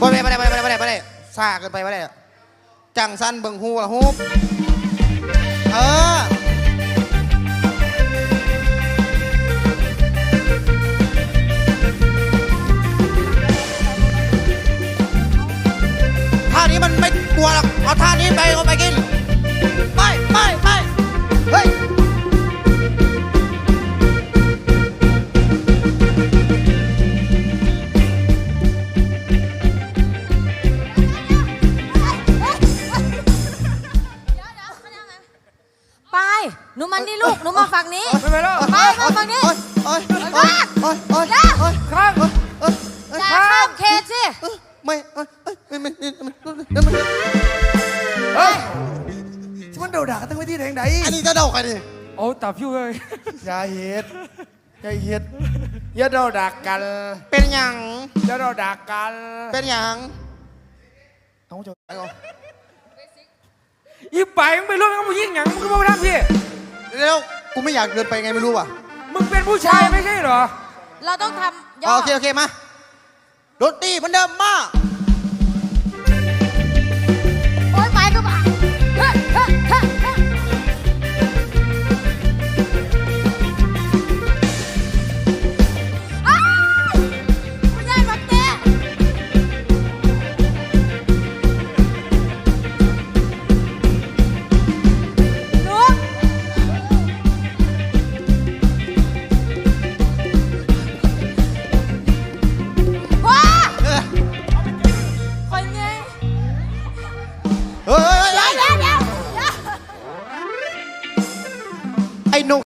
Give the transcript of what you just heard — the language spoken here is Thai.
บ่ได้บ่ได้บ่ได้บ่ได้บ่ได้บ่ไปซ่าเกินไปบ่ได้จังสั้นเบิ่งหูละฮูบเออท่านี้มันไม่กลัวหรอกเอาท่านี้ไปเอาไปกิ หนูมันนี่ลูก หนูมาฝั่งนี้ ไม่ไปแล้วไปมาฝั่งนี้ โอ๊ยโอ๊ยโอ๊ยโอ๊ยโอ๊ยข้างโอ๊ยโอ๊ยโอ๊ยอย่าข้ามเขตสิไม่โอ๊ยโอ๊ยไม่ไม่ไม่ไม่ไม่ไม่เฮ้ยมันเดาด่ากันตั้งไว้ที่ไหนไหนอันนี้จะเดาใครดิโอ้ตาพิวเลยอย่าเฮ็ดอย่าเฮ็ดอย่าเดาดักกันเป็นหยังอย่าเดาดักกันเป็นหยังเอาเจ้าไปก่อน อีไปมึงไปร่วมกับผู้หญิงหยังมึงก็บอกทำพี่เร็วกูไม่อยากเดินไปไงไม่รู้ว่ะมึงเป็นผู้ชายไม่ใช่เหรอ เราต้องทำย่อ๋อโอเคโอเคมาดนตรีเหมือนเดิมมา